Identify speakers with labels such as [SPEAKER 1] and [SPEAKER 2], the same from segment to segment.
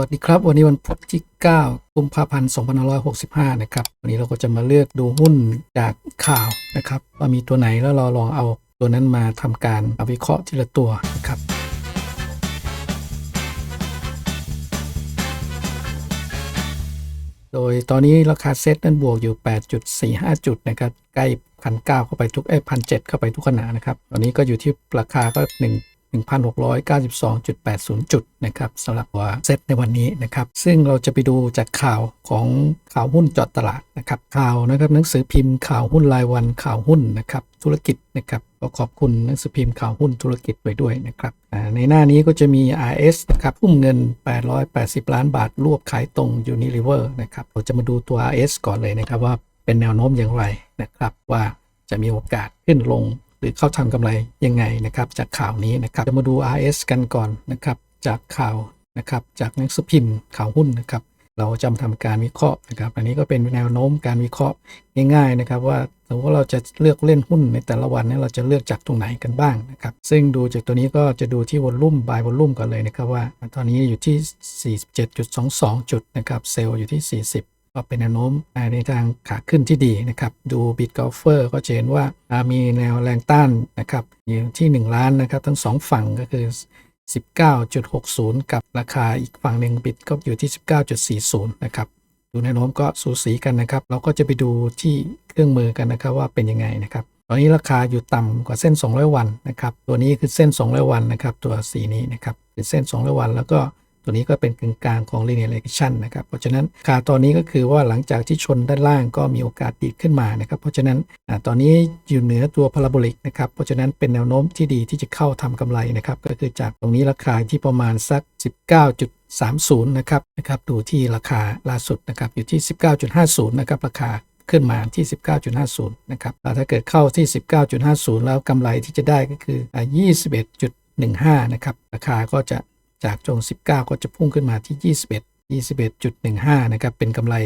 [SPEAKER 1] วัสดีครับ วันนี้วันพุธที่ 9 กุมภาพันธ์ 2565 นะครับ วันนี้เราก็จะมาเลือกดูหุ้นจากข่าวนะครับ ว่ามีตัวไหนแล้วเราลองเอาตัวนั้นมาทำการวิเคราะห์ทีละตัวนะครับโดยตอนนี้ราคาเซ็ตนั้นบวกอยู่ 8.45 จุดนะครับ ใกล้พันเเข้าไปทุกเอ้พันเเข้าไปทุกขณะนะครับ ตอนนี้ก็อยู่ที่ราคาก็1 1,692.80 จุดนะครับสำหรับตัวเซตในวันนี้นะครับซึ่งเราจะไปดูจากข่าวของข่าวหุ้นจอดตลาดนะครับข่าวนะครับหนังสือพิมพ์ข่าวหุ้นรายวันข่าวหุ้นนะครับธุรกิจนะครับก็ขอบคุณหนังสือพิมพ์ข่าวหุ้นธุรกิจไว้ด้วยนะครับในหน้านี้ก็จะมี RS นะครับพุ่มเงิน 880 ล้านบาท รวบขายตรง Unilever นะครับเราจะมาดูตัว RS ก่อนเลยนะครับว่าเป็นแนวโน้มอย่างไรนะครับว่าจะมีโอกาสขึ้นลง หรือเข้าทำกำไรยังไงนะครับจากข่าวนี้นะครับจะมาดู RS กันก่อนนะครับจากข่าวนะครับจากหนังสือพิมพ์ข่าวหุ้นนะครับเราจะมาทำการวิเคราะห์นะครับ อันนี้ก็เป็นแนวโน้มการวิเคราะห์ง่าย ๆนะครับ ว่าสมมติว่าเราจะเลือกเล่นหุ้นในแต่ละวันนี่ยเราจะเลือกจากตรงไหนกันบ้างนะครับ ซึ่งดูจากตัวนี้ก็จะดูที่วอลลุ่มบายวอลลุ่มก่อนเลยนะครับว่า ตอนนี้อยู่ที่ 47.22 จุดนะครับเซลล์อยู่ที่ 40 ก็เป็นแนวโน้มในทางขาขึ้นที่ดีนะครับ ดูบิตกอลเฟอร์ก็จะเห็นว่ามีแนวแรงต้านนะครับอยู่ที่ 1 ล้านนะครับ ทั้ง 2 ฝั่งก็คือ 19.60 กับราคาอีกฝั่งหนึ่งบิตก็อยู่ที่ 19.40 นะครับดูแนวโน้มก็สูสีกันนะครับ เราก็จะไปดูที่เครื่องมือกันนะครับว่าเป็นยังไงนะครับ ตอนนี้ราคาอยู่ต่ำกว่าเส้น 200 วันนะครับ ตัวนี้คือเส้น 200 วันนะครับ ตัวสีนี้นะครับคือเส้น 200 วันแล้วก็ ตัวนี้ก็เป็นกึ่งกลางของ linear regression นะครับ เพราะฉะนั้นค่าตอนนี้ก็คือว่าหลังจากที่ชนด้านล่างก็มีโอกาสดีดขึ้นมานะครับ เพราะฉะนั้นอตอนนี้อยู่เหนือตัวพาราโบลิกนะครับ เพราะฉะนั้นเป็นแนวโน้มที่ดีที่จะเข้าทำกำไรนะครับ ก็คือจากตรงนี้ราคาที่ประมาณสัก 19.30 นะครับ นะครับ ดูที่ราคาล่าสุดนะครับ อยู่ที่ 19.50 นะครับ ราคาขึ้นมาที่ 19.50 นะครับ ถ้าเกิดเข้าที่ 19.50 แล้วกำไรที่จะได้ก็คือ 21.15 นะครับ ราคาก็จะ จากจง19 ก็จะพุ่งขึ้นมาที่ 21 21.15 นะครับ เป็นกำไร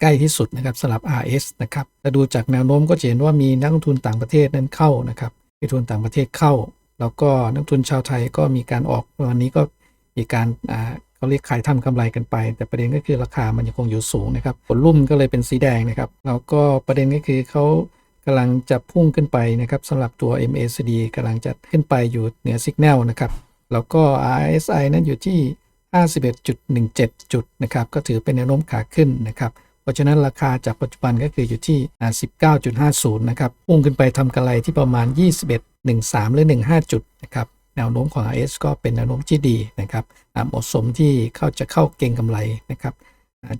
[SPEAKER 1] ใกล้ที่สุดนะครับสำหรับ RS นะครับถ้าดูจากแนวโน้มก็จะเห็นว่ามีนักลงทุนต่างประเทศนั้นเข้านะครับนักทุนต่างประเทศเข้า แล้วก็นักทุนชาวไทยก็มีการออกวันนี้ก็มีการเขาเรียกขายทำกำไรกันไป แต่ประเด็นก็คือราคามันยังคงอยู่สูงนะครับผลลุ่มก็เลยเป็นสีแดงนะครับ แล้วก็ประเด็นก็คือเขากำลังจะพุ่งขึ้นไปนะครับสำหรับตัว MACD กำลังจะขึ้นไปอยู่เหนือสัญญาณนะครับ แล้วก็ RSI นั้นอยู่ที่ 51.17 จุดนะครับก็ถือเป็นแนวโน้มขาขึ้นนะครับเพราะฉะนั้นราคาจากปัจจุบันก็คืออยู่ที่ 19.50 นะครับพุ่งขึ้นไปทำกำไรที่ประมาณ 21.13 หรือ 15 จุดนะครับแนวโน้มของ RS ก็เป็นแนวโน้มที่ดีนะครับเหมาะสมที่เข้าจะเข้าเก่งกำไรนะครับ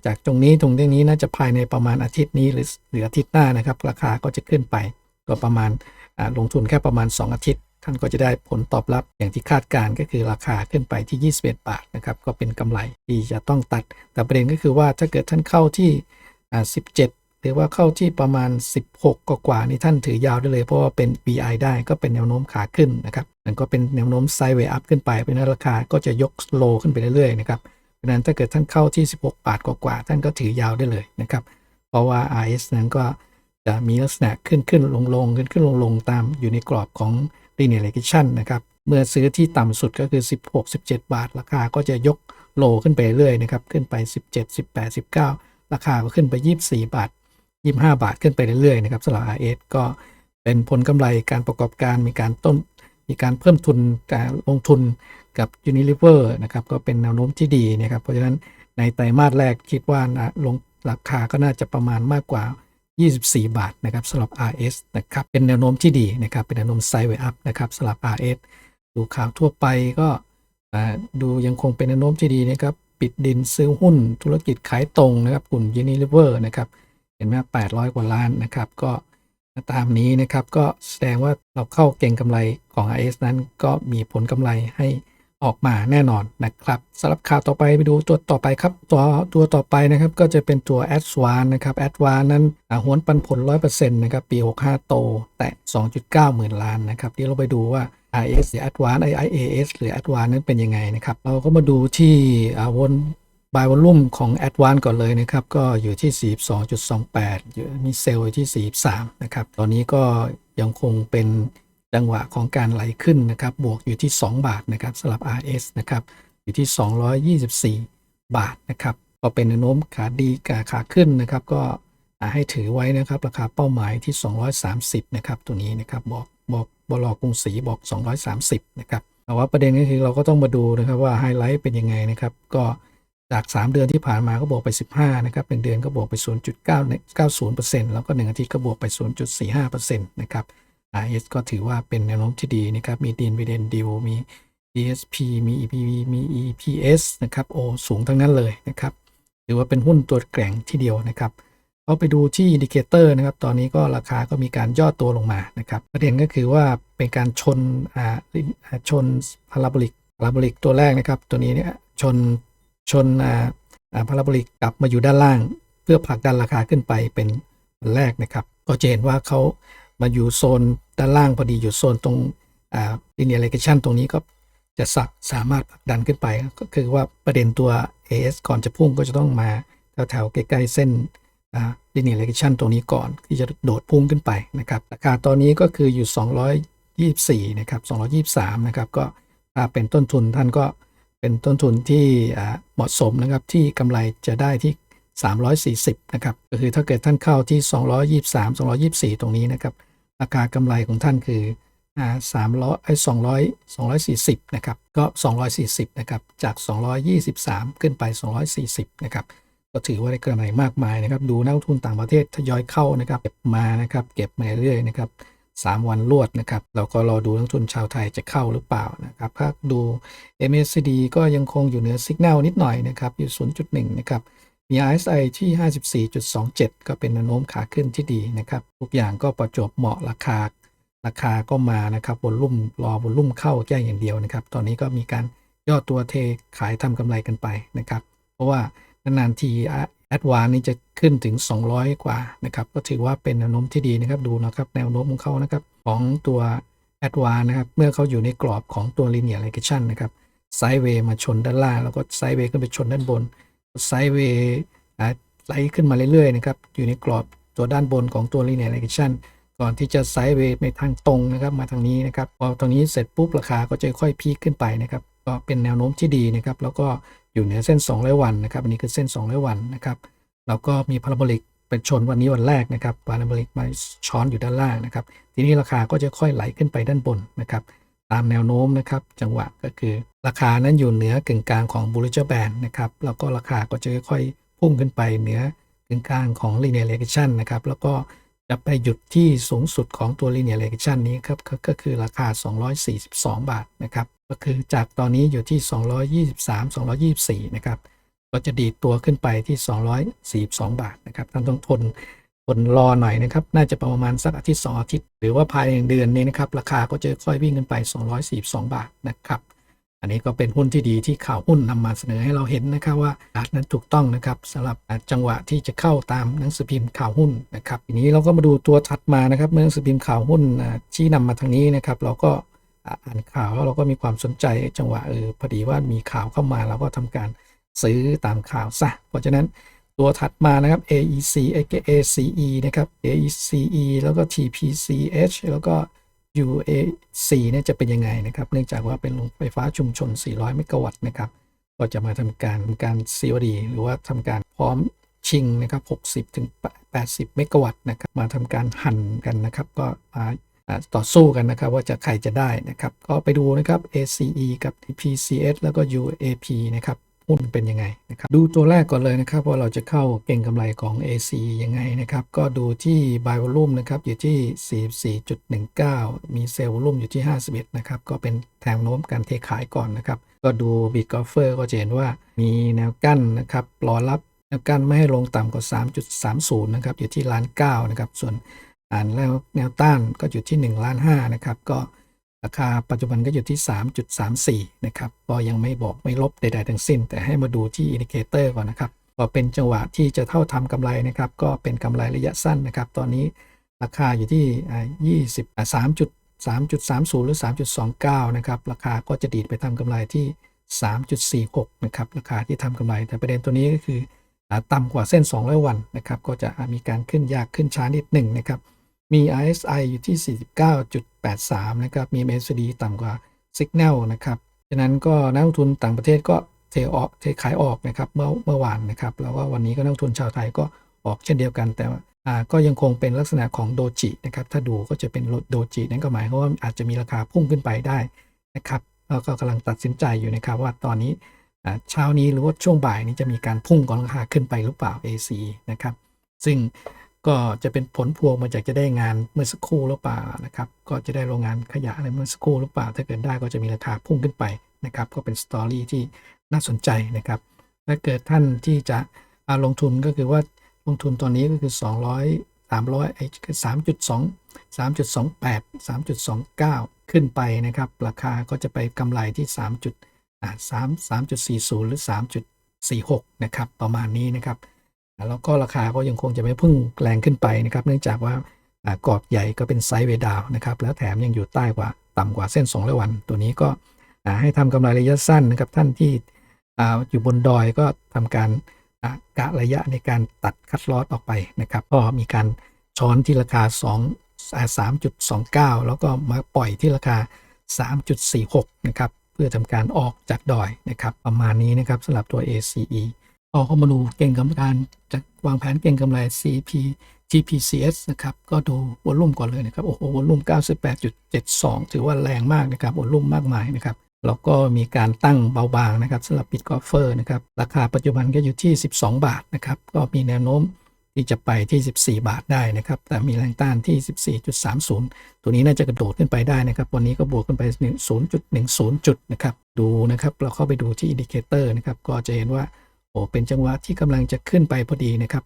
[SPEAKER 1] จากตรงนี้ตรงนี้น่าจะภายในประมาณอาทิตย์นี้หรือหรืออาทิตย์หน้านะครับ ราคาก็จะขึ้นไปก็ประมาณลงทุนแค่ประมาณ 2 อาทิตย์ ท่านก็จะได้ผลตอบรับอย่างที่คาดการก็คือราคาขึ้นไปที่ 21 บาทนะครับก็เป็นกำไรที่จะต้องตัด แต่ประเด็นก็คือว่าถ้าเกิดท่านเข้าที่ 17 หรือว่าเข้าที่ประมาณ 16 กว่าๆนี่ท่านถือยาวได้เลย เพราะว่าเป็น VI ได้ก็เป็นแนวโน้มขาขึ้นนะครับมันก็เป็นแนวโน้มไซด์เวย์อัพขึ้นไปเพราะนั้นราคาก็จะยกโลขึ้นไปเรื่อยๆนะครับเพราะนั้นถ้าเกิดท่านเข้าที่ 16 บาทกว่าๆท่านก็ถือยาวได้เลยนะครับเพราะว่า RS นั้นก็จะมีลักษณะขึ้นขึ้นลงลงขึ้นขึ้นลงลงตามอยู่ในกรอบของ linear regression นะครับ เมื่อซื้อที่ต่ำสุดก็คือ 16 17 บาท ราคาก็จะยกโลขึ้นไปเรื่อยนะครับ ขึ้นไป 17 18 19 ราคาก็ขึ้นไป 24 บาท 25 บาทขึ้นไปเรื่อยๆนะครับสำหรับ RS ก็เป็นผลกำไรการประกอบการมีการต้นมีการเพิ่มทุนการลงทุนกับ Unilever นะครับก็เป็นแนวโน้มที่ดีนะครับเพราะฉะนั้นในไตรมาสแรกคิดว่าลงราคาก็น่าจะประมาณมากกว่า 24 บาทนะครับสำหรับ RS นะครับเป็นแนวโน้มที่ดีนะครับเป็นแนวโน้มไซด์เวย์อัพนะครับสำหรับ RS ดูข่าวทั่วไปก็ดูยังคงเป็นแนวโน้มที่ดีนะครับปิดดินซื้อหุ้นธุรกิจขายตรงนะครับกลุ่ม Unilever นะครับเห็นไหม800กว่าล้านนะครับก็ตามนี้นะครับก็แสดงว่าเราเข้าเก่งกำไรของ RS นั้นก็มีผลกำไรให้ ออกมาแน่นอนนะครับสำหรับข่าวต่อไปไปดูตัวต่อไปครับ ตัวตัวต่อไปนะครับก็จะเป็นตัว a d v a n นะครับ a d v a n นั้นหวนปันผล 100%นะครับปี 65 โต แตะ2.9 หมื่นล้านนะครับเดี๋ยวเราไปดูว่า RS หรือ a d v a n IIAS หรือ a d v a n นั้นเป็นยังไงนะครับ เราก็มาดูที่วนบายวอลลุ่มของ a d v a n ก่อนเลยนะครับ ก็อยู่ที่ 42.28มีเซลล์ที่ 43 นะครับ ตอนนี้ก็ยังคงเป็น จังหวะของการไหลขึ้นนะครับ บวกอยู่ที่ 2 บาทนะครับสำหรับ RS นะครับ อยู่ที่บาทนะครับ ก็เป็นแนวโน้มขาดีกับขาขึ้นนะครับ ก็ให้ถือไว้นะครับ ราคาเป้าหมายที่ 230 นะครับ ตัวนี้นะครับ บอกบอกบลกรุงศรีบอก 230 นะครับ แต่ว่าประเด็นก็คือเราก็ต้องมาดูนะครับว่าไฮไลท์เป็นยังไงนะครับ ก็จาก 3 เดือนที่ผ่านมาก็บวกไป 15 นะครับ1เดือนก็บวกไป 0.990%แล้วก็ 1 อาทิตย์ก็บวกไป 0.45%นะครับ RS ก็ถือว่าเป็นแนวโน้มที่ดีนะครับ มีดีนวีเดนดิวมี DSP มี EPV มี EPS นะครับโอสูงทั้งนั้นเลยนะครับถือว่าเป็นหุ้นตัวแกร่งที่เดียวนะครับเอาไปดูที่อินดิเคเตอร์นะครับ ตอนนี้ก็ราคาก็มีการย่อตัวลงมานะครับ ประเด็นก็คือว่าเป็นการชนอ่าชนพาราโบลิกพาราโบลิกตัวแรกนะครับ ตัวนี้เนี่ยชนชนอ่าอ่าพาราโบลิกกลับมาอยู่ด้านล่าง เพื่อผลักดันราคาขึ้นไปเป็นวันแรกนะครับ ก็จะเห็นว่าเขา มาอยู่โซนด้านล่างพอดีอยู่โซนตรงอ่า linear regression ตรงนี้ก็จะสักสามารถผลักดันขึ้นไปก็คือว่าประเด็นตัว AS ก่อนจะพุ่งก็จะต้องมาแถวๆใกล้ๆเส้นอ่า linear regression ตรงนี้ก่อนที่จะโดดพุ่งขึ้นไปนะครับราคาตอนนี้ก็คืออยู่ 224 นะครับ 223 นะครับ ก็เป็นต้นทุนท่านก็เป็นต้นทุนที่เหมาะสมนะครับ ที่กำไรจะได้ที่ 340 นะครับ ก็คือถ้าเกิดท่านเข้าที่ 223 224 ตรงนี้นะครับ ราคากำไรของท่านคืออ่า300ไอ้200 240นะครับก็240นะครับจาก223ขึ้นไป240นะครับก็ถือว่าได้กำไรมากมายนะครับ ดูนักทุนต่างประเทศทยอยเข้านะครับ เก็บมานะครับ เก็บมาเรื่อยนะครับ3วันรวดนะครับ เราก็รอดูนักทุนชาวไทยจะเข้าหรือเปล่านะครับถ้าดู MACD ก็ยังคงอยู่เหนือสัญญาณนิดหน่อยนะครับ อยู่ 0.1 นะครับ มี RSI ที่ 54.27 ก็เป็นแนวโน้มขาขึ้นที่ดีนะครับ ทุกอย่างก็ประจบเหมาะราคา ราคาก็มานะครับบนลุ่มรอบนลุ่มเข้าแก้อย่างเดียวนะครับ ตอนนี้ก็มีการย่อตัวเทขายทำกำไรกันไปนะครับ เพราะว่านานๆทีแอดวานนี้จะขึ้นถึง 200 กว่านะครับ ก็ถือว่าเป็นแนวโน้มที่ดีนะครับ ดูนะครับแนวโน้มของเขานะครับของตัวแอดวานนะครับ เมื่อเขาอยู่ในกรอบของตัว linear regression นะครับไซด์เวย์มาชนด้านล่าง แล้วก็ไซด์เวย์ขึ้นไปชนด้านบน ไซด์เวย์ไหลขึ้นมาเรื่อยๆนะครับอยู่ในกรอบตัวด้านบนของตัว linear regression ก่อนที่จะไซด์เวย์ไปทางตรงนะครับมาทางนี้นะครับพอตรงนี้เสร็จปุ๊บราคาก็จะค่อยพีคขึ้นไปนะครับก็เป็นแนวโน้มที่ดีนะครับแล้วก็อยู่เหนือเส้น 200 วันนะครับอันนี้คือเส้น 200 วันนะครับแล้วก็มีพาราโบลิกเป็นชนวันนี้วันแรกนะครับพาราโบลิกมาช้อนอยู่ด้านล่างนะครับทีนี้ราคาก็จะค่อยไหลขึ้นไปด้านบนนะครับตามแนวโน้มนะครับจังหวะก็คือ ราคานั้นอยู่เหนือกึ่งกลางของ Bollinger Band นะครับแล้วก็ราคาก็จะค่อยๆพุ่งขึ้นไปเหนือกึ่งกลางของ Linear Regression นะครับแล้วก็จะไปหยุดที่สูงสุดของตัว Linear Regression นี้ครับก็คือราคา 242 บาทนะครับก็คือจากตอนนี้อยู่ที่ 223 224 นะครับก็จะดีตัวขึ้นไปที่ 242 บาทนะครับท่านต้องทนทนรอหน่อยนะครับ น่าจะประมาณสักอาทิตย์2อาทิตย์ หรือว่าภายในเดือนนี้นะครับ ราคาก็จะค่อยวิ่งขึ้นไป 242 บาทนะครับ อันนี้ก็เป็นหุ้นที่ดีที่ข่าวหุ้นนำมาเสนอให้เราเห็นนะครับว่าอาจนั้นถูกต้องนะครับสำหรับจังหวะที่จะเข้าตามหนังสือพิมพ์ข่าวหุ้นนะครับทีนี้เราก็มาดูตัวถัดมานะครับเมื่อหนังสือพิมพ์ข่าวหุ้นชี้นำมาทางนี้นะครับเราก็อ่านข่าวแล้วเราก็มีความสนใจจังหวะเออพอดีว่ามีข่าวเข้ามาเราก็ทำการซื้อตามข่าวซะเพราะฉะนั้นตัวถัดมานะครับ AEC ACE นะครับ AECE แล้วก็ TPCH แล้วก็ UAC เนี่ยจะเป็นยังไงนะครับ เนื่องจากว่าเป็นโรงไฟฟ้าชุมชน 400 เมกะวัตต์นะครับ ก็จะมาทำการการ COD หรือว่าทำการพร้อมชิงนะครับ 60ถึง80 เมกะวัตต์นะครับ มาทำการหั่นกันนะครับ ก็มาต่อสู้กันนะครับ ว่าจะใครจะได้นะครับ ก็ไปดูนะครับ ACE กับ PCS แล้วก็ UAP นะครับ หุ้นเป็นยังไงนะครับดูตัวแรกก่อนเลยนะครับว่าเราจะเข้าเก่งกำไรของ AC ยังไงนะครับ ก็ดูที่ buy volume นะครับอยู่ที่ 44.19 มีเซลล์ volume อยู่ที่ 51 นะครับ ก็เป็นแทงโน้มการเทขายก่อนนะครับ ก็ดู big offer ก็จะเห็นว่ามีแนวกั้นนะครับรอรับแนวกั้นไม่ให้ลงต่ำกว่า 3.30 นะครับ อยู่ที่ล้าน9นะครับ ส่วนอ่านแล้วแนวต้านก็อยู่ที่1ล้าน5นะครับ ก็ ราคาปัจจุบันก็อยู่ที่ 3.34 นะครับ ก็ยังไม่บอกไม่ลบใดๆทั้งสิ้น แต่ให้มาดูที่อินดิเคเตอร์ก่อนนะครับ ก็เป็นจังหวะที่จะเท่าทำกำไรนะครับ ก็เป็นกำไรระยะสั้นนะครับ ตอนนี้ราคาอยู่ที่ 20 3.30 หรือ 3.29 นะครับ ราคาก็จะดีดไปทำกำไรที่ 3.46 นะครับ ราคาที่ทำกำไร แต่ประเด็นตัวนี้ก็คือต่ำกว่าเส้น 200 วันนะครับ ก็จะมีการขึ้นยากขึ้นช้านิดหนึ่งนะครับ มี RSI อยู่ที่ 49.83 นะครับ มี MACD ต่ำกว่า Signal นะครับฉะนั้นก็นักลงทุนต่างประเทศก็เทออกเทขายออกนะครับเมื่อเมื่อวานนะครับแล้วก็วันนี้ก็นักลงทุนชาวไทยก็ออกเช่นเดียวกัน แต่อ่าก็ยังคงเป็นลักษณะของโดจินะครับถ้าดูก็จะเป็นโดจินั่นก็หมายความว่าอาจจะมีราคาพุ่งขึ้นไปได้นะครับแล้วก็กำลังตัดสินใจอยู่นะครับว่าตอนนี้เช้านี้หรือว่าช่วงบ่ายนี้จะมีการพุ่งของราคาขึ้นไปหรือเปล่า AC นะครับซึ่ง ก็จะเป็นผลพวงมาจากจะได้งานเมื่อสักครู่หรือเปล่านะครับ ก็จะได้โรงงานขยะอะไรเมื่อสักครู่หรือเปล่า ถ้าเกิดได้ก็จะมีราคาพุ่งขึ้นไปนะครับ ก็เป็นสตอรี่ที่น่าสนใจนะครับ ถ้าเกิดท่านที่จะอ่าลงทุนก็คือว่าลงทุนตอนนี้ก็คือ 200 300ไอ้คือ3.2 3.28 3.29ขึ้นไปนะครับ ราคาก็จะไปกำไรที่ 3. จุดอ่า3 3.40หรือ3.46นะครับ ประมาณนี้นะครับ แล้วก็ราคาก็ยังคงจะไม่พึ่งแรงขึ้นไปนะครับ เนื่องจากว่าอ่ากรอบใหญ่ก็เป็นไซด์เวดาวนะครับ แล้วแถมยังอยู่ใต้กว่าต่ำกว่าเส้น200วัน ตัวนี้ก็ให้ทำกำไรระยะสั้นนะครับ ท่านที่อยู่บนดอยก็ทำการกะระยะในการตัดคัดลอสออกไปนะครับ ก็มีการช้อนที่ราคา2อ่า3.29 แล้วก็มาปล่อยที่ราคา 3.46 นะครับ เพื่อทำการออกจากดอยนะครับ ประมาณนี้นะครับสำหรับตัว ACE พอเข้ามาดูเก่งกำการจะวางแผนเก่งกำไร CP GPCS นะครับ ก็ดูวอลลุ่มก่อนเลยนะครับ โอ้โหวอลลุ่ม 98.72 ถือว่าแรงมากนะครับวอลลุ่มมากมายนะครับแล้วก็มีการตั้งเบาบางนะครับสำหรับบิตกอฟเฟอร์นะครับ ราคาปัจจุบันก็อยู่ที่ 12 บาทนะครับ ก็มีแนวโน้มที่จะไปที่ 14 บาทได้นะครับ แต่มีแรงต้านที่ 14.30 ตัวนี้น่าจะกระโดดขึ้นไปได้นะครับ วันนี้ก็บวกขึ้นไป 0.10 จุดนะครับ ดูนะครับ เราเข้าไปดูที่อินดิเคเตอร์นะครับ ก็จะเห็นว่า เป็นจังหวะที่กำลังจะขึ้นไปพอดีนะครับ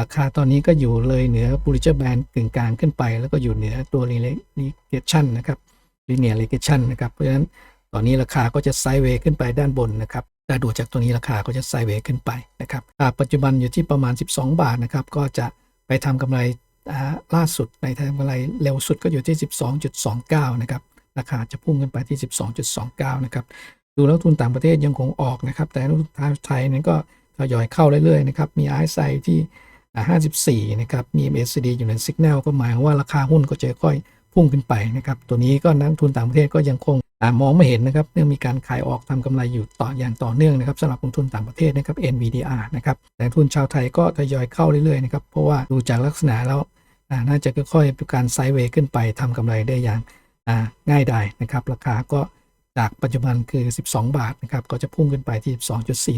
[SPEAKER 1] ราคาตอนนี้ก็อยู่เลยเหนือ Bollinger Band กึ่งกลางขึ้นไป แล้วก็อยู่เหนือตัว Regression นะครับ Linear Regression นะครับ เพราะฉะนั้นตอนนี้ราคาก็จะไซด์เวย์ขึ้นไปด้านบนนะครับถ้าดูจากตัวนี้ราคาก็จะไซด์เวย์ขึ้นไปนะครับปัจจุบันอยู่ที่ประมาณ 12 บาทนะครับ ก็จะไปทำกำไรล่าสุดในทำกำไรเร็วสุดก็อยู่ที่ 12.29 นะครับ ราคาจะพุ่งขึ้นไปที่ 12.29 นะครับ ดูแล้วทุนต่างประเทศยังคงออกนะครับ แต่นักทุนไทยนั้นก็ทยอยเข้าเรื่อยๆนะครับ มี RSI ที่ 54 นะครับ มี MACD อยู่ใน Signal ก็หมายว่าราคาหุ้นก็จะค่อยพุ่งขึ้นไปนะครับ ตัวนี้ก็นักทุนต่างประเทศก็ยังคงอมองไม่เห็นนะครับ เนื่องมีการขายออกทำกำไรอยู่ต่ออย่างต่อเนื่องนะครับสำหรับลงทุนต่างประเทศนะครับ NVDR นะครับ แต่ทุนชาวไทยก็ทยอยเข้าเรื่อยๆนะครับ เพราะว่าดูจากลักษณะแล้วน่าจะค่อยๆเป็นการไซด์เวย์ขึ้นไปทำกำไรได้อย่างง่ายดายนะครับ ราคาก็ จากปัจจุบันคือ 12 บาทนะครับ ก็จะพุ่งขึ้นไปที่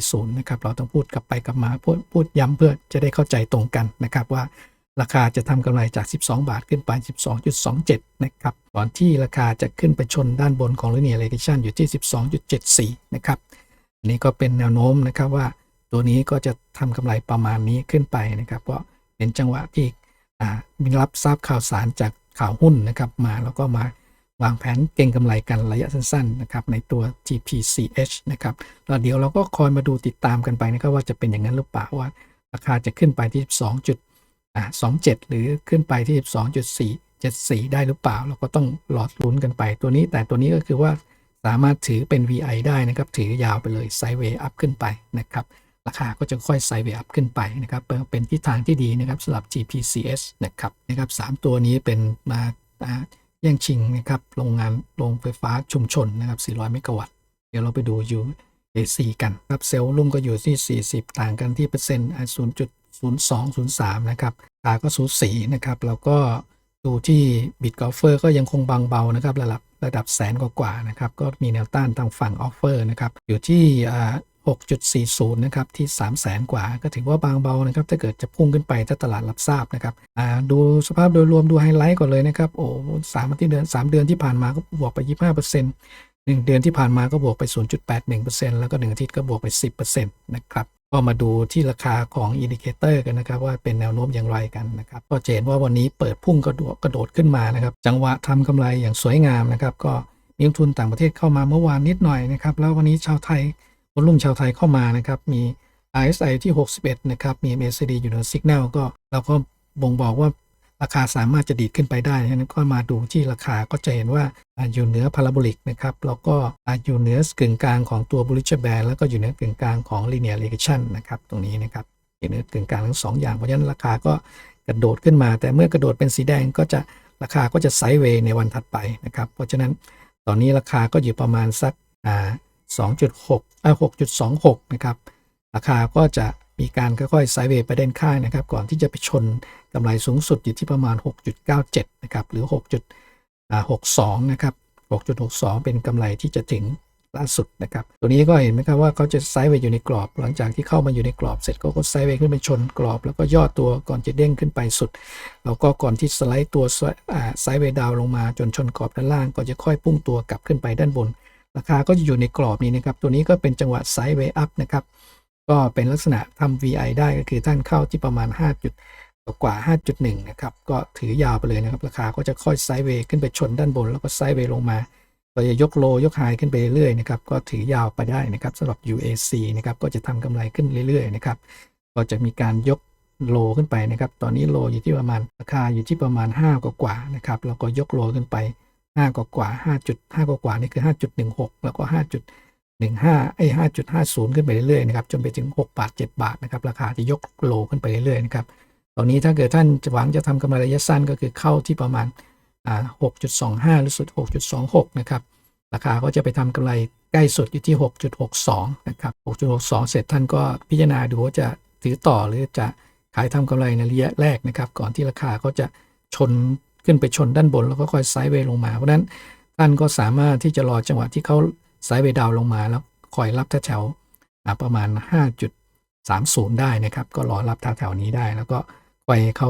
[SPEAKER 1] 12.40 นะครับ เราต้องพูดกลับไปกลับมาพูดพูดย้ำเพื่อจะได้เข้าใจตรงกันนะครับว่าราคาจะทำกำไรจาก 12 บาทขึ้นไป 12.27 นะครับ ก่อนที่ราคาจะขึ้นไปชนด้านบนของ linear regression อยู่ที่ 12.74 นะครับอันนี้ก็เป็นแนวโน้มนะครับว่าตัวนี้ก็จะทำกำไรประมาณนี้ขึ้นไปนะครับ ก็เป็นจังหวะที่อ่ามีรับทราบข่าวสารจากข่าวหุ้นนะครับมาแล้วก็มา วางแผนเก่งกำไรกันระยะสั้นๆนะครับในตัว GPCH นะครับแล้วเดี๋ยวเราก็คอยมาดูติดตามกันไปนะครับว่าจะเป็นอย่างนั้นหรือเปล่าว่า ราคาจะขึ้นไปที่ 12จุด27 หรือขึ้นไปที่ 12.474 ได้หรือเปล่า เราก็ต้องรอดลุ้นกันไปตัวนี้ แต่ตัวนี้ก็คือว่าสามารถถือเป็น VI ได้นะครับ ถือยาวไปเลยไซเวย์อัพขึ้นไปนะครับราคาก็จะค่อยไซเวย์อัพขึ้นไปนะครับเป็นเป็นทิศทางที่ดีนะครับสำหรับ GPCS นะครับนะครับสามตัวนี้เป็นมา อ่าแย่งชิงนะครับโรงงานโรงไฟฟ้าชุมชนนะครับ 400 เมกะวัตต์ เดี๋ยวเราไปดู UAC กันครับเซลล์ลุ่มก็อยู่ที่ 40 ต่างกันที่เปอร์เซ็นต์0.0203 นะครับราก็สูสีนะครับแล้วก็ดูที่บิตกอฟเฟอร์ก็ยังคงบางเบานะครับระดับระดับแสนกว่าๆนะครับก็มีแนวต้านทางฝั่งออฟเฟอร์นะครับอยู่ที่ 6.40 นะครับ ที่ 3 0 0แสนกว่า ก็ถือว่าบางเบานะครับ ถ้าเกิดจะพุ่งขึ้นไปถ้าตลาดรับทราบนะครับดูสภาพโดยรวมดูไฮไลท์ก่อนเลยนะครับ โอ้สามที่เดือน 3 เดือนที่ผ่านมาก็บวกไป 25% 1 เดือนที่ผ่านมาก็บวกไป 0.81%แล้วก็ 1 อาทิตย์ก็บวกไป 10%นะครับก็มาดูที่ราคาของอินดิเคเตอร์กันนะครับว่าเป็นแนวโน้มอย่างไรกันนะครับก็เห็นว่าวันนี้เปิดพุ่งกระโดดกระโดดขึ้นมานะครับ จังหวะทำกำไรอย่างสวยงามนะครับ ก็มีนักทุนต่างประเทศเข้ามาเมื่อวานนิดหน่อยนะครับ แล้ววันนี้ชาวไทย วอลุ่มชาวไทยเข้ามานะครับ มี RSI ที่ 61 นะครับ มี MACD อยู่ใน Signal ก็เราก็บ่งบอกว่าราคาสามารถจะดีดขึ้นไปได้ฉะนั้นก็มาดูที่ราคาก็จะเห็นว่าอยู่เหนือพาราโบลิกนะครับ แล้วก็อยู่เหนือกึ่งกลางของตัว Bollinger Band แล้วก็อยู่เหนือกึ่งกลางของ Linear Regression นะครับ ตรงนี้นะครับอยู่เหนือกึ่งกลางทั้งสองอย่าง เพราะฉะนั้นราคาก็กระโดดขึ้นมา แต่เมื่อกระโดดเป็นสีแดงก็จะราคาก็จะไซด์เวย์ในวันถัดไปนะครับ เพราะฉะนั้นตอนนี้ราคาก็อยู่ประมาณสักอ่า 2.6เอ่อ6.26 นะครับ ราคาก็จะมีการค่อยๆไซด์เวย์ไปด้านข้างนะครับ ก่อนที่จะไปชนกำไรสูงสุดอยู่ที่ประมาณ 6.97 นะครับ หรือ 6.62 นะครับ 6.62 เป็นกำไรที่จะถึงล่าสุดนะครับ ตัวนี้ก็เห็นไหมครับว่าเขาจะไซด์เวย์อยู่ในกรอบ หลังจากที่เข้ามาอยู่ในกรอบเสร็จก็ก็ไซด์เวย์ขึ้นไปชนกรอบ แล้วก็ย่อตัวก่อนจะเด้งขึ้นไปสุด แล้วก็ก่อนที่สไลด์ตัวไซด์เวย์ดาวลงมาจนชนกรอบด้านล่าง ก็จะค่อยพุ่งตัวกลับขึ้นไปด้านบน ราคาก็จะอยู่ในกรอบนี้นะครับ ตัวนี้ก็เป็นจังหวะไซด์เวย์อัพนะครับ ก็เป็นลักษณะทำ VI ได้ก็คือท่านเข้าที่ประมาณ 5 จุดกว่า 5.1 นะครับ ก็ถือยาวไปเลยนะครับ ราคาก็จะค่อยไซด์เวย์ขึ้นไปชนด้านบน แล้วก็ไซด์เวย์ลงมาก็จะยกโลยกไฮขึ้นไปเรื่อยๆนะครับ ก็ถือยาวไปได้นะครับสำหรับ UAC นะครับ ก็จะทำกำไรขึ้นเรื่อยๆนะครับ ก็จะมีการยกโลขึ้นไปนะครับ ตอนนี้โลอยู่ที่ประมาณราคาอยู่ที่ประมาณ 5 กว่าๆนะครับ แล้วก็ยกโลขึ้นไป 5กว่าๆ5.5กว่าๆนี่คือ5.16แล้วก็5.15ไอ้5.50ขึ้นไปเรื่อยๆนะครับจนไปถึง6บาท7บาทนะครับราคาจะยกโลขึ้นไปเรื่อยๆนะครับตอนนี้ถ้าเกิดท่านหวังจะทำกำไรระยะสั้นก็คือเข้าที่ประมาณอ่า6.25หรือสุด6.26นะครับราคาก็จะไปทำกำไรใกล้สุดอยู่ที่ 6.62 นะครับ 6.62 เสร็จท่านก็พิจารณาดูว่าจะถือต่อหรือจะขายทำกำไรในระยะแรกนะครับ ก่อนที่ราคาก็จะชน ขึ้นไปชนด้านบนแล้วก็ค่อยไซด์เวย์ลงมา เพราะนั้นท่านก็สามารถที่จะรอจังหวะที่เขาไซด์เวย์ดาวลงมาแล้วคอยรับแถวๆอ่าประมาณ 5.30 ได้นะครับ ก็รอรับแถวนี้ได้ แล้วก็ค่อยเขา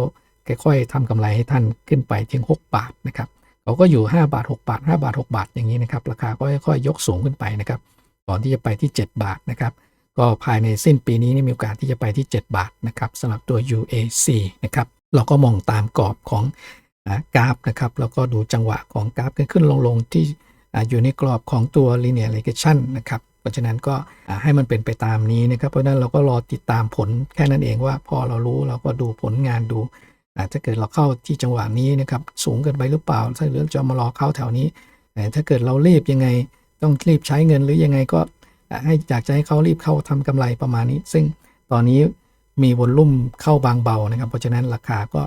[SPEAKER 1] ค่อยๆทำกำไรให้ท่านขึ้นไปถึง 6 บาทนะครับเขาก็อยู่ 5 บาท 6 บาท 5 บาท 6 บาทอย่างนี้นะครับ ราคาก็ค่อยๆยกสูงขึ้นไปนะครับก่อนที่จะไปที่ 7 บาทนะครับ ก็ภายในสิ้นปีนี้นี่มีโอกาสที่จะไปที่ 7 บาทนะครับสำหรับตัว UAC นะครับ เราก็มองตามกรอบของ กราฟนะครับ แล้วก็ดูจังหวะของกราฟขึ้นขึ้นลงลงที่อยู่ในกรอบของตัว linear regression นะครับ เพราะฉะนั้นก็ให้มันเป็นไปตามนี้นะครับ เพราะฉะนั้นเราก็รอติดตามผลแค่นั้นเองว่าพอเรารู้เราก็ดูผลงานดูถ้าเกิดเราเข้าที่จังหวะนี้นะครับ สูงเกินไปหรือเปล่า ถ้าเหลือจะมารอเข้าแถวนี้แต่ถ้าเกิดเรารีบยังไงต้องรีบใช้เงินหรือยังไงก็ให้อยากจะให้เขารีบเข้าทำกำไรประมาณนี้ ซึ่งตอนนี้มีวอลลุ่มเข้าบางเบานะครับ เพราะฉะนั้นราคาก็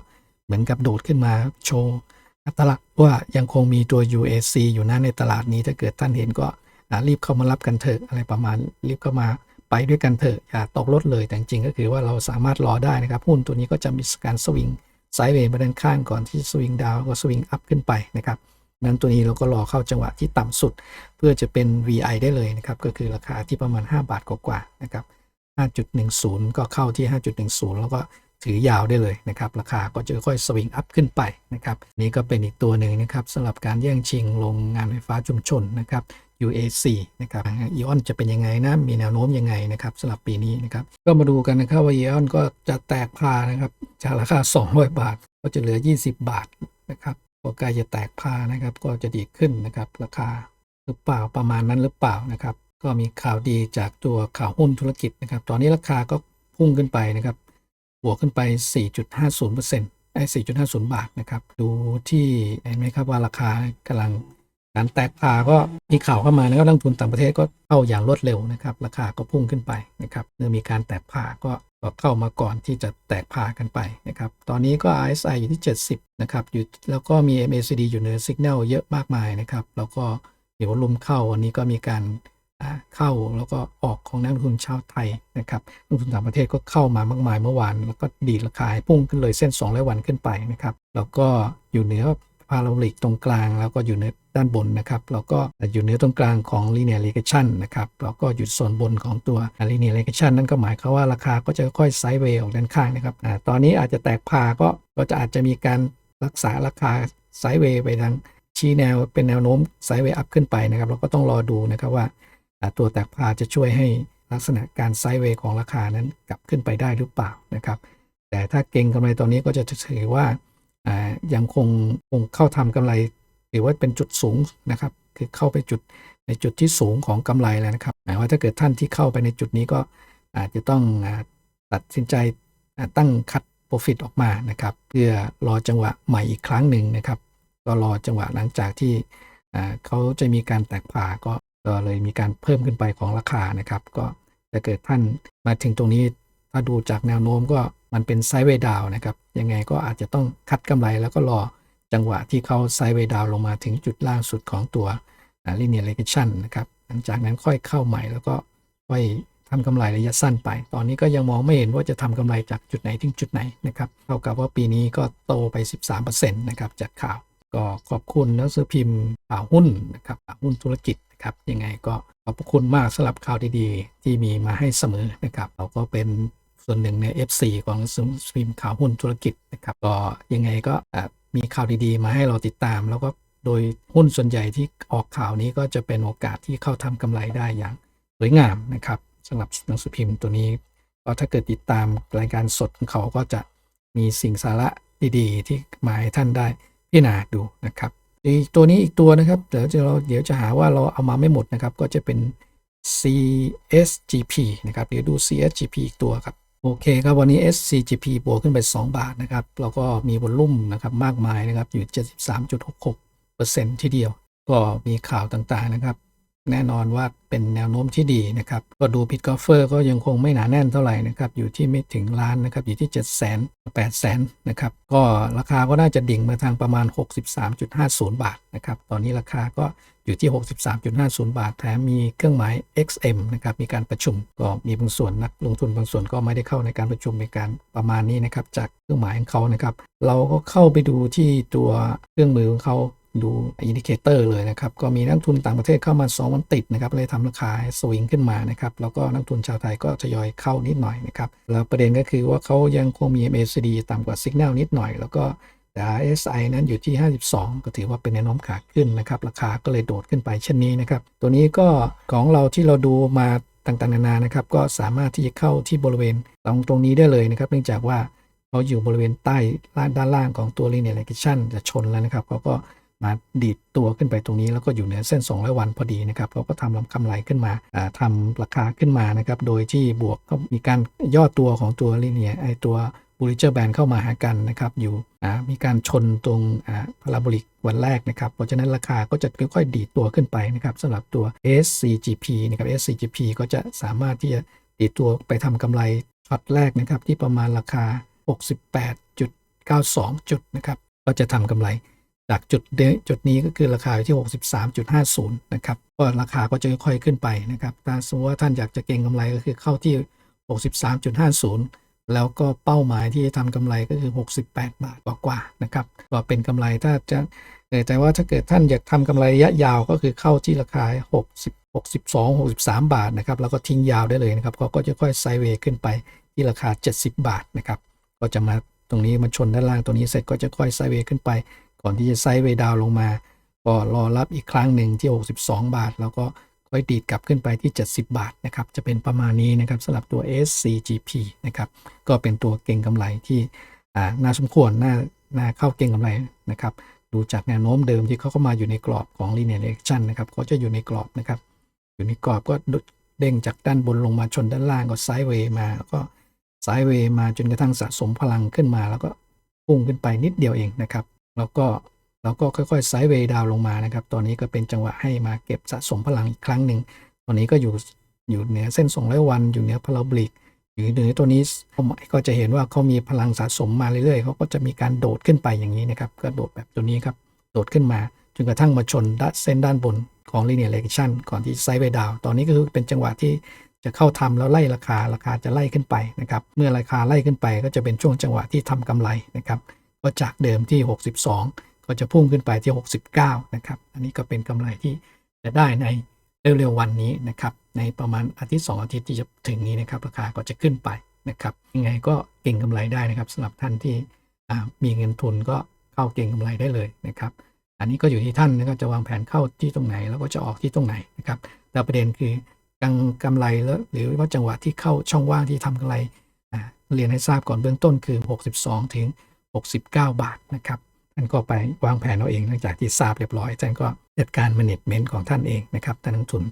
[SPEAKER 1] เหมือนกับโดดขึ้นมาโชว์อัตลักษณ์ว่ายังคงมีตัว UAC อยู่นะในตลาดนี้ถ้าเกิดท่านเห็นก็รีบเข้ามารับกันเถอะอะไรประมาณรีบเข้ามาไปด้วยกันเถอะอย่าตกรถเลยแต่จริงก็คือว่าเราสามารถรอได้นะครับหุ้นตัวนี้ก็จะมีการสวิงไซด์เวย์มาด้านข้างก่อนที่สวิงดาวก็สวิงอัพขึ้นไปนะครับนั้นตัวนี้เราก็รอเข้าจังหวะที่ต่ำสุด เพื่อจะเป็น VI ได้เลยนะครับ ก็คือราคาที่ประมาณ 5 บาทกว่าๆนะครับ 5.10 ก็เข้าที่ 5.10 แล้วก็ ถือยาวได้เลยนะครับราคาก็จะค่อยสวิงอัพขึ้นไปนะครับนี่ก็เป็นอีกตัวหนึ่งนะครับสำหรับการแย่งชิงลงงานไฟฟ้าชุมชนนะครับ UAC นะครับอีออนจะเป็นยังไงนะมีแนวโน้มยังไงนะครับสำหรับปีนี้นะครับก็มาดูกันนะครับว่าอีออนก็จะแตกพานะครับจากราคา 200 บาท ก็จะเหลือ 20 บาทนะครับก็ใกล้จะแตกพานะครับก็จะดีขึ้นนะครับราคาหรือเปล่าประมาณนั้นหรือเปล่านะครับก็มีข่าวดีจากตัวข่าวหุ้นธุรกิจนะครับ ตอนนี้ราคาก็พุ่งขึ้นไปนะครับ บวกขึ้นไป 4.50%ไอ้4.50 บาทนะครับ ดูที่เห็นไหมครับว่าราคากำลังการแตกพาก็มีข่าวเข้ามานะครับนักทุนต่างประเทศก็เข้าอย่างรวดเร็วนะครับ ราคาก็พุ่งขึ้นไปนะครับเมื่อมีการแตกพาก็ก็เข้ามาก่อนที่จะแตกพากันไปนะครับ ตอนนี้ก็ RSI อยู่ที่ 70 นะครับ อยู่แล้วก็มี MACD อยู่เหนือสัญญาณเยอะมากมายนะครับ แล้วก็มีวลุ่มเข้าวันนี้ก็มีการ เข้าแล้วก็ออกของนักลงทุนชาวไทยนะครับนักลงทุนต่างประเทศก็เข้ามามากมายเมื่อวาน แล้วก็ดีราคาพุ่งขึ้นเลยเส้น2ร้อยวันขึ้นไปนะครับ แล้วก็อยู่เหนือพาราลิกตรงกลาง แล้วก็อยู่ในด้านบนนะครับแล้วก็อยู่เหนือตรงกลางของ linear regression นะครับแล้วก็อยู่ส่วนบนของตัว linear regression นั่นก็หมายความว่าราคาก็จะค่อยไซด์เวย์ออกด้านข้างนะครับอตอนนี้อาจจะแตกพาก็ก็จะอาจจะมีการรักษาราคาไซด์เวย์ไปทางชี้แนวเป็นแนวโน้มไซด์เวย์อัพขึ้นไปนะครับเราก็ต้องรอดูนะครับว่า ตัวแตกพาจะช่วยให้ลักษณะการไซด์เวย์ของราคานั้นกลับขึ้นไปได้หรือเปล่านะครับ แต่ถ้าเก่งกำไรตอนนี้ก็จะถือว่ายังคงคงเข้าทำกำไรถือว่าเป็นจุดสูงนะครับ คือเข้าไปจุดในจุดที่สูงของกำไรแล้วนะครับหมายว่าถ้าเกิดท่านที่เข้าไปในจุดนี้ก็อาจจะต้องตัดสินใจตั้งคัด profit ออกมานะครับ เพื่อรอจังหวะใหม่อีกครั้งหนึ่งนะครับ ก็รอจังหวะหลังจากที่เขาจะมีการแตกผ่าก็ ก็เลยมีการเพิ่มขึ้นไปของราคานะครับ ก็ถ้าเกิดท่านมาถึงตรงนี้ถ้าดูจากแนวโน้มก็มันเป็นไซด์เวดาวนะครับ ยังไงก็อาจจะต้องคัดกำไรแล้วก็รอจังหวะที่เขาไซด์เวดาวลงมาถึงจุดล่างสุดของตัว linear regression นะครับ หลังจากนั้นค่อยเข้าใหม่แล้วก็ค่อยทำกำไรระยะสั้นไป ตอนนี้ก็ยังมองไม่เห็นว่าจะทำกำไรจากจุดไหนถึงจุดไหนนะครับเท่ากับว่าปีนี้ก็โตไป 13%นะครับจากข่าว ก็ขอบคุณหนังสือพิมพ์ข่าวหุ้นนะครับหุ้นธุรกิจ นะครับ ยังไงก็ขอบคุณมากสำหรับข่าวดีๆ ที่มีมาให้เสมอนะครับ เราก็เป็นส่วนหนึ่งใน FC ของหนังสือพิมข่าวหุ้นธุรกิจนะครับ ก็ยังไงก็มีข่าวดีๆ มาให้เราติดตาม แล้วก็โดยหุ้นส่วนใหญ่ที่ออกข่าวนี้ก็จะเป็นโอกาสที่เข้าทำกำไรได้อย่างสวยงามนะครับสำหรับหนังสือพิมพ์ตัวนี้ก็ถ้าเกิดติดตามรายการสดของเขาก็จะมีสิ่งสาระดีๆ ที่มาให้ท่านได้พิจารณาดูนะครับ อีกตัวนี้อีกตัวนะครับเดี๋ยวจะเราเดี๋ยวจะหาว่าเราเอามาไม่หมดนะครับ ก็จะเป็น CSGP นะครับเดี๋ยวดู CSGP อีกตัวครับโอเคครับวันนี้ SCGP บวกขึ้นไป 2 บาทนะครับแล้วก็มีวอลลุ่มนะครับมากมายนะครับอยู่ 73.66%ทีเดียว ก็มีข่าวต่างๆนะครับ แน่นอนว่าเป็นแนวโน้มที่ดีนะครับ ก็ดูพิทกอฟเฟอร์ก็ยังคงไม่หนาแน่นเท่าไหร่นะครับ อยู่ที่ไม่ถึงล้านนะครับ อยู่ที่ 7 0 0 0 0 0 8 0 0 0นะครับ ก็ราคาก็น่าจะดิ่งมาทางประมาณ 63.50 บาทนะครับ ตอนนี้ราคาก็อยู่ที่ 63.50 บาท แถมมีเครื่องหมาย XM นะครับ มีการประชุม ก็มีบางส่วนนักลงทุนบางส่วนก็ไม่ได้เข้าในการประชุมในการประมาณนี้นะครับ จากเครื่องหมายของเขานะครับ เราก็เข้าไปดูที่ตัวเครื่องมือของเขา ดูอินดิเคเตอร์เลยนะครับ ก็มีนักทุนต่างประเทศเข้ามา2วันติดนะครับเลยทำราคาสวิงขึ้นมานะครับ แล้วก็นักทุนชาวไทยก็ทยอยเข้านิดหน่อยนะครับ แล้วประเด็นก็คือว่าเขายังคงมี MACD ต่ำกว่า Signal นิดหน่อย แล้วก็แต่ RSI นั้นอยู่ที่ 52 ก็ถือว่าเป็นแนวโน้มขาขึ้นนะครับ ราคาก็เลยโดดขึ้นไปเช่นนี้นะครับ ตัวนี้ก็ของเราที่เราดูมาต่างๆนานานะครับ ก็สามารถที่จะเข้าที่บริเวณตรงตรงนี้ได้เลยนะครับ เนื่องจากว่าเขาอยู่บริเวณใต้ด้านล่างของตัว linear regression จะชนแล้วนะครับเขาก็ มาดีดตัวขึ้นไปตรงนี้แล้วก็อยู่เหนือเส้น 200 วันพอดีนะครับเขาก็ทำลำกำไรขึ้นมาทำราคาขึ้นมานะครับโดยที่บวกก็มีการย่อตัวของตัวลิเนียไอตัวบูริเจอร์แบนเข้ามาหากันนะครับอยู่มีการชนตรงพาราโบลิกวันแรกนะครับ เพราะฉะนั้นราคาก็จะค่อยๆ ดีดตัวขึ้นไปนะครับสำหรับตัว SCGP นะครับ SCGP ก็จะสามารถที่จะดีดตัวไปทำกำไรช็อตแรกนะครับที่ประมาณราคา 68.92 จุดนะครับก็จะทำกำไร จากจุดจุดนี้ก็คือราคาอยู่ที่ 63.50 นะครับ ก็ราคาก็จะค่อยๆขึ้นไปนะครับถ้าสมมติว่าท่านอยากจะเก็งกำไรก็คือเข้าที่ 63.50 แล้วก็เป้าหมายที่จะทำกำไรก็คือ 68 บาทกว่าๆนะครับ ก็เป็นกำไรถ้าจะแต่ว่าถ้าเกิดท่านอยากทำกำไรระยะยาวก็คือเข้าที่ราคา 60 62 63 บาทนะครับ แล้วก็ทิ้งยาวได้เลยนะครับเขาก็จะค่อยไซเวย์ขึ้นไปที่ราคา 70 บาทนะครับ ก็จะมาตรงนี้มันชนด้านล่างตรงนี้เสร็จก็จะค่อยไซเวย์ขึ้นไป ก่อนที่จะไซด์เวดาวลงมา ก็รอรับอีกครั้งหนึ่งที่ 62 บาท แล้วก็ค่อยดีดกลับขึ้นไปที่ 70 บาทนะครับ จะเป็นประมาณนี้นะครับสำหรับตัว SCGP นะครับ ก็เป็นตัวเก่งกำไรที่น่าสมควรน่าน่าเข้าเก่งกำไรนะครับ ดูจากแนวโน้มเดิมที่เขาเข้ามาอยู่ในกรอบของ linear regression นะครับเขาจะอยู่ในกรอบนะครับ อยู่ในกรอบก็เด้งจากด้านบนลงมาชนด้านล่างก็ไซด์เวย์มาแล้วก็ไซด์เวย์มาจนกระทั่งสะสมพลังขึ้นมา แล้วก็พุ่งขึ้นไปนิดเดียวเองนะครับ แล้วก็เราก็ค่อยๆไซด์เวย์ดาวลงมานะครับ ตอนนี้ก็เป็นจังหวะให้มาเก็บสะสมพลังอีกครั้งหนึ่ง ตอนนี้ก็อยู่อยู่เหนือเส้น200วัน อยู่เหนือพาราบลิก อยู่เหนือตัวนี้ก็จะเห็นว่าเขามีพลังสะสมมาเรื่อยๆเขาก็จะมีการโดดขึ้นไปอย่างนี้นะครับ ก็โดดแบบตัวนี้ครับ โดดขึ้นมาจนกระทั่งมาชนด้านเส้นด้านบนของ linear regression ก่อนที่ไซด์เวย์ดาว ตอนนี้ก็คือเป็นจังหวะที่จะเข้าทำแล้วไล่ราคา ราคาจะไล่ขึ้นไปนะครับ เมื่อราคาไล่ขึ้นไปก็จะเป็นช่วงจังหวะที่ทำกำไรนะครับ ก็จากเดิมที่ 62 ก็จะพุ่งขึ้นไปที่ 69 นะครับ อันนี้ก็เป็นกำไรที่จะได้ในเร็วๆวันนี้นะครับ ในประมาณอาทิตย์ 2 อาทิตย์ที่จะถึงนี้นะครับ ราคาก็จะขึ้นไปนะครับ ยังไงก็เก่งกำไรได้นะครับสำหรับท่านที่มีเงินทุนก็เข้าเก่งกำไรได้เลยนะครับ อันนี้ก็อยู่ที่ท่านนะครับจะวางแผนเข้าที่ตรงไหนแล้วก็จะออกที่ตรงไหนนะครับ แต่ประเด็นคือกังกำไรแล้วหรือว่าจังหวะที่เข้าช่องว่างที่ทำกำไรเรียนให้ทราบก่อนเบื้องต้นคือ 62 ถึง 69 บาทนะครับท่านก็ไปวางแผนเอาเองหลังจากที่ทราบเรียบร้อยท่านก็จัดการ management ของท่านเองนะครับท่านนักทุน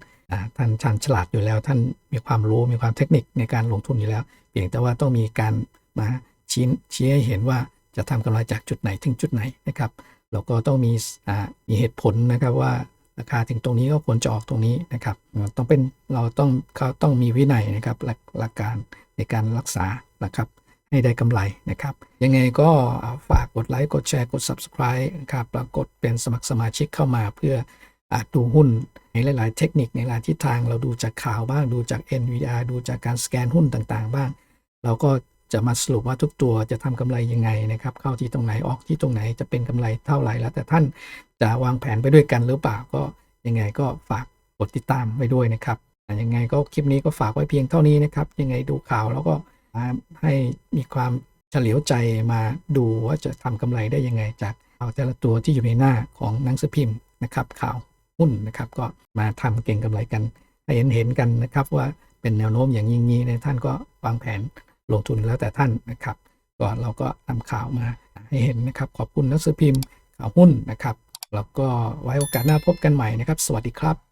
[SPEAKER 1] ท่านชันฉลาดอยู่แล้ว ท่านมีความรู้มีความเทคนิคในการลงทุนอยู่แล้ว เพียงแต่ว่าต้องมีการมาชี้ชี้ให้เห็นว่าจะทำกำไรจากจุดไหนถึงจุดไหนนะครับแล้วก็ต้องมีมีเหตุผลนะครับว่าราคาถึงตรงนี้ก็ควรจะออกตรงนี้นะครับ ต้องเป็นเราต้องเขาต้องมีวินัยนะครับหลักหลักการในการรักษานะครับ ให้ได้กำไรนะครับ ยังไงก็ฝากกดไลค์ กดแชร์ กด subscribe นะครับแล้วกดเป็นสมัครสมาชิกเข้ามาเพื่ออดูหุ้นในหลาย ๆ เทคนิคในหลายทิศทางเราดูจากข่าวบ้างดูจาก NVR ดูจากการสแกนหุ้นต่าง ๆ บ้าง เราก็จะมาสรุปว่าทุกตัวจะทำกำไรยังไงนะครับ เข้าที่ตรงไหนออกที่ตรงไหนจะเป็นกำไรเท่าไหร่แล้ว แต่ท่านจะวางแผนไปด้วยกันหรือเปล่าก็ยังไงก็ฝากกดติดตามไว้ด้วยนะครับยังไงก็คลิปนี้ก็ฝากไว้เพียงเท่านี้นะครับ ยังไงดูข่าวแล้วก็ ให้มีความเฉลียวใจมาดูว่าจะทำกำไรได้ยังไง จากข่าวแต่ละตัวที่อยู่ในหน้าของหนังสือพิมพ์นะครับ ข่าวหุ้นนะครับก็มาทำเก่งกำไรกันให้เห็นเห็นกันนะครับว่าเป็นแนวโน้มอย่างยิ่งนี้ในท่านก็วางแผนลงทุนแล้วแต่ท่านนะครับก็เราก็นำข่าวมาให้เห็นนะครับ ขอบคุณหนังสือพิมพ์ข่าวหุ้นนะครับแล้วก็ไว้โอกาสหน้าพบกันใหม่นะครับ สวัสดีครับ